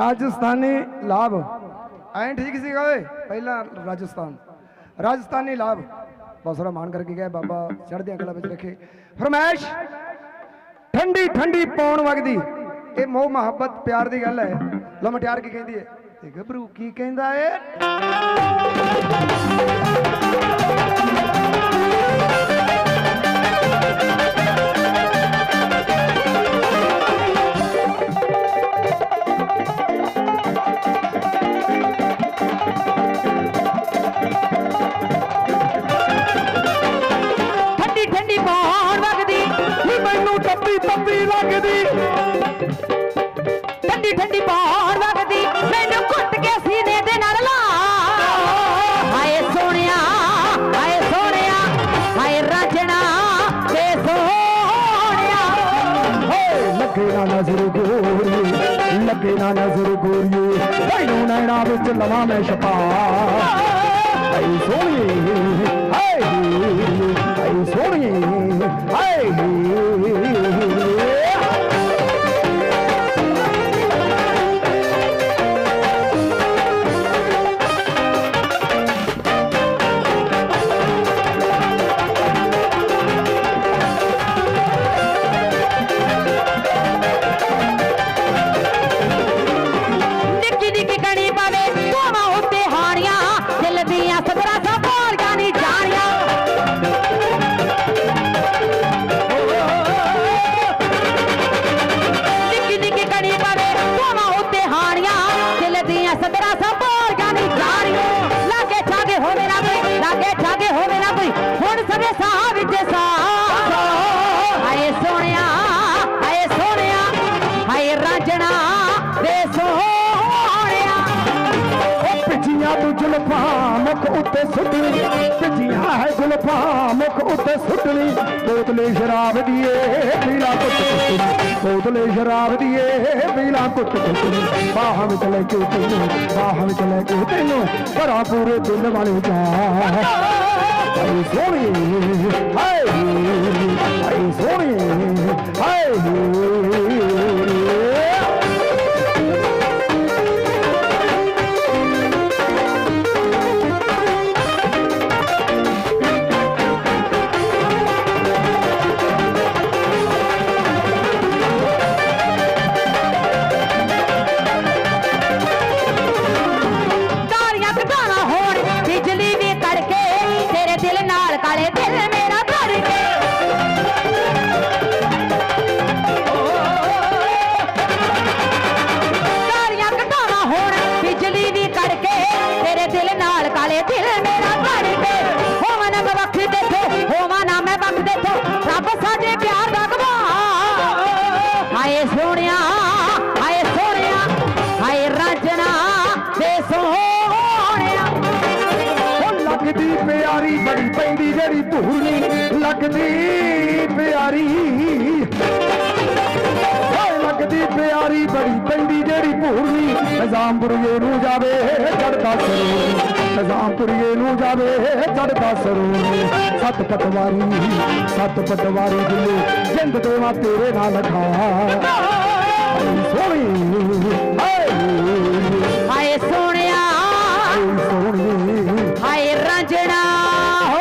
ਰਾਜਸਥਾਨੀ ਲਾਭ। ਐਂ ਠੀਕ ਸੀਗਾ ਓਏ ਪਹਿਲਾਂ ਰਾਜਸਥਾਨ। ਰਾਜਸਥਾਨੀ ਲਾਭ। ਬਸਰਾ ਮਾਨ ਕਰਕੇ ਗਏ ਬਾਬਾ। ਚੜ੍ਹਦੀਆਂ ਕਲਾ ਵਿੱਚ ਰੱਖੇ ਫਰਮਾਇਸ਼, ਠੰਡੀ ਠੰਡੀ ਪੌਣ ਵਗਦੀ। ਇਹ ਮੋਹ, ਮੁਹੱਬਤ, ਪਿਆਰ ਦੀ ਗੱਲ ਹੈ। ਲੋ ਮਟਿਆਰ ਕੀ ਕਹਿੰਦੀ ਹੈ? ਇਹ ਗੱਭਰੂ ਕੀ ਕਹਿੰਦਾ ਏ? ਓਏ ਲੱਗੇ ਨਾ ਨਜ਼ਰ ਗੋਰੀ ਲੱਗੇ ਨਾ ਨਜ਼ਰ ਗੋਰੀ ਤੈਨੂੰ ਨੈਣਾ ਵਿੱਚ ਲਵਾਂ ਮੈਂ ਛਪਾ ਆਈ ਸੋਹਣੀ ਹਾਏ ਆਈ ਸੋਹਣੀ ਵੇ ਸੋਹਣਿਆ ਉਹ ਪਿੱਛੀਆਂ ਤੂੰ ਜ਼ੁਲਫਾਂ ਮੁਖ ਉੱਤੇ ਸੁੱਟਣੀ ਪਿੱਛੀਆਂ ਹੈ ਜ਼ੁਲਫਾਂ ਮੁਖ ਉੱਤੇ ਸੁੱਟਣੀ ਬੋਤਲੇ ਸ਼ਰਾਬ ਦੀਏ, ਪੀਲਾ ਕੁੱਟ ਕੁੱਟਣੀ ਬੋਤਲੇ ਸ਼ਰਾਬ ਦੀਏ, ਪੀਲਾ ਕੁੱਟ ਕੁੱਟਣੀ ਬਾਹਾਂ ਵਿੱਚ ਲੈ ਕੇ ਤੈਨੂੰ, ਬਾਹਾਂ ਵਿੱਚ ਲੈ ਕੇ ਤੈਨੂੰ। ਭਰਾ ਪੂਰੇ ਦਿਲ ਵਾਲੇ ਜਾ ਹਾਏ ਸੋਹਣੀ, ਹਾਏ। ਕਾਲੇ ਦਿਲ ਮੇਰਾ ਭਰ ਕੇ ਹੋਵਾਂ ਨਾ ਮੈਂ ਵੱਖ ਦੇਖੋ ਹੋਵਾਂ ਨਾ ਮੈਂ ਵੱਖ ਦੇਖੋ ਰੱਬ ਸਾਡੇ ਪਿਆਰ ਦਾ ਗਵਾਹ। ਹਾਏ ਸੋਹਣਿਆ ਹਾਏ ਸੋਹਣਿਆ, ਹਾਏ ਰਾਜਣਾ ਤੇ ਸੋਹਣਿਆ। ਉਹ ਲੱਗਦੀ ਪਿਆਰੀ, ਬੜੀ ਪੈਂਦੀ ਜਿਹੜੀ ਧੂਣੀ ਲੱਗਦੀ ਪਿਆਰੀ। ਓਏ ਲੱਗਦੀ ਪਿਆਰੀ, ਬੜੀ ਪੈਂਦੀ ਜਿਹੜੀ ਭੂਰਨੀ ਨਿਜ਼ਾਮਪੁਰੀਏ ਨੂੰ ਜਾਵੇ ਚੜਦਾ ਸਰੂਰ ਨਿਜ਼ਾਮਪੁਰੀਏ ਨੂੰ ਜਾਵੇ ਚੜਦਾ ਸਰੂਰ ਸੱਤ ਪਟਵਾਰੀ ਸੱਤ ਪਟਵਾਰੀ ਦਿੱਲੇ ਜਿੰਦ ਦੇਵਾ ਤੇਰੇ ਨਾਲ ਖਾ ਸੋਹਣੀ ਹਾਏ ਸੋਹਣਿਆ ਸੋਹਣੀ। ਹਾਏ ਰਾਂਝਣਾ। ਹੋ